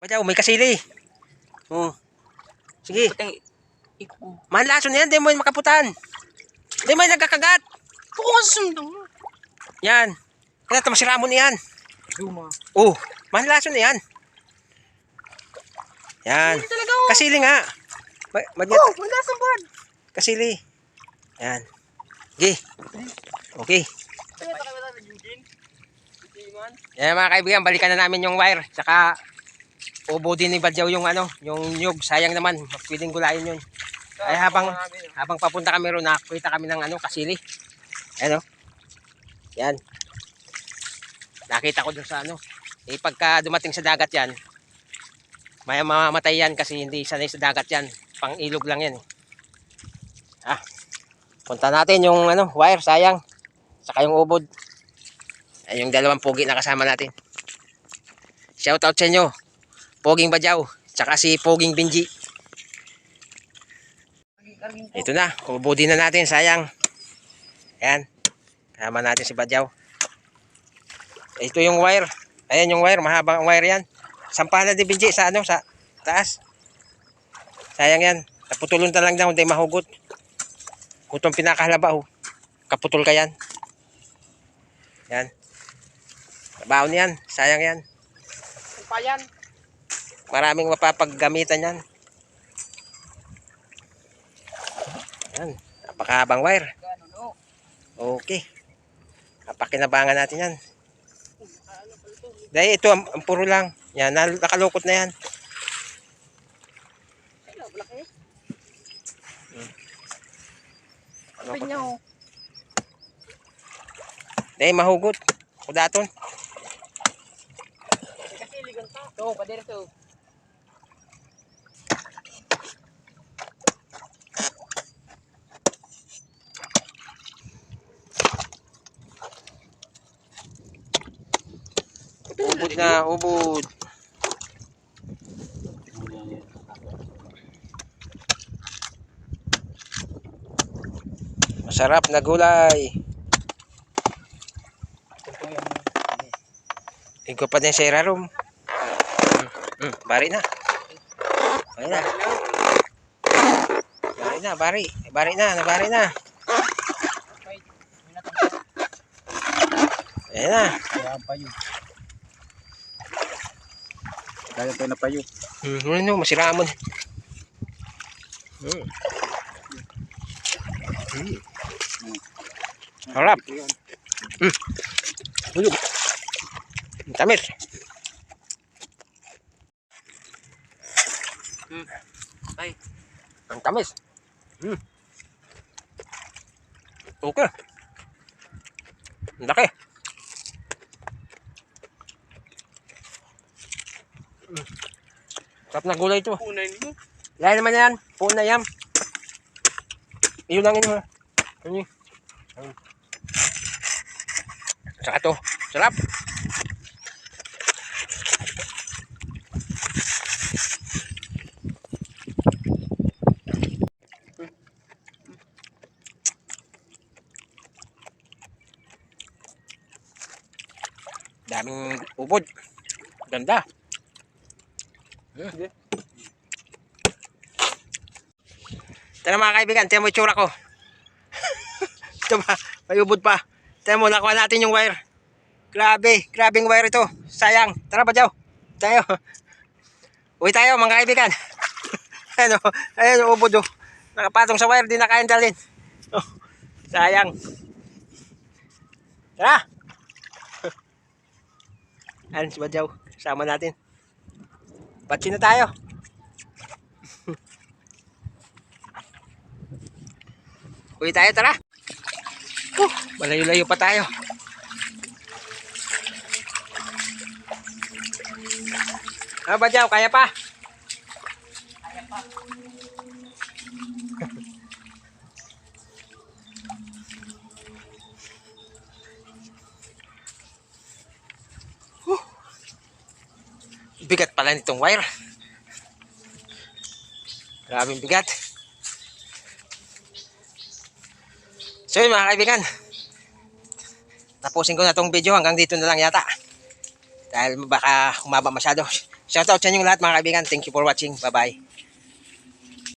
Badyaw, may kasili. Oh. Sige. Putang iko. Manlason na yan, di mo yung makaputan. Di mo yung nagkakagat. Nga sundang mo. Yan. Kaya ito masiramon yan. Duma. Oh, manlason na yan. Yan. Oh. Kasili nga. Ma Madyat. Oh, wala sa board. Kasili. Yan. Okay. Okay. Yan mga kaibigan, balikan na namin yung wire. Tsaka ubo din ni Badyaw yung ano, yung nyug. Sayang naman, pwedeng gulayin yun. Ay habang habang papunta kami ron, nakakita kami ng ano, kasili. Ano? Yan. Nakita ko dun sa ano. Eh pagka dumating sa dagat yan, may mamamatay yan kasi hindi sanay sa dagat yan. Pang ilog lang yan. eh. Ah. Punta natin yung ano, wire, sayang. Saka yung ubod. Ay, yung dalawang pogi na kasama natin. Shout out sa inyo. Poging Badyaw. Tsaka si Poging Binji. Ito na. Kubudi na natin. Sayang. Ayan. Kasama natin si Badyaw. Ito yung wire. Ayan yung wire. Mahabang wire yan. Sampahan na din Binji sa ano. Sa taas. Sayang yan. Naputulon na lang daw. Hindi mahugot. Kutong pinakahalaba. Oh. Kaputol ka yan. Yan. Baon yan. Sayang yan. Payan. Maraming mapapaggamitan yan. Yan. Napakahabang wire. Okay. Napakinabangan natin yan. Dahil ito, ang, ang puro lang. Yan, nakalukot na yan. Na. oh. Dahil mahugot. Kudaton. Kasi ligan. To, to. Ubod na, ubod. Masarap na gulay. Ikaw pa din sa irarom. Mm, mm, bari na. Bari na. Bari na, bari. Bari na, nabari na. Ayan na. Kaya pa yun. Kaya tayo na pa yun. Hmm, ano, masiramon. Hmm. Hmm. Harap. Hmm. Ang Tamis. Hmm. Ay. Ang tamis. Hmm. Okay. Ang laki. Sarap na gulay ito. Punan mo. Lahat naman yan. Puno na yan. Iyon lang yun. Ano. Saka to. Sarap. Daming ubod. Ganda. Hmm. Tara mga kaibigan, tiyan mo yung tsura ko. ito ba, may ubod pa. Tiyan mo, nakuha natin yung wire. Grabe, grabing wire ito. Sayang. Tara ba, Jow? Tayo. Uwi tayo mga kaibigan. ano, ayun yung ubod oh. Nakapatong sa wire, di na kayang dalhin. Oh, sayang. Tara. Ayan si Badyaw. Sama natin. Batsi na tayo. Uwi tayo, tara. Uh, malayo-layo pa tayo. Ah, Badyaw, kaya pa? Bigat pala nitong wire. Grabing bigat. So yun mga kaibigan. Tapusin ko na tong video hanggang dito na lang yata. Dahil baka humaba masyado. Shoutout sa inyong lahat mga kaibigan. Thank you for watching. Bye-bye.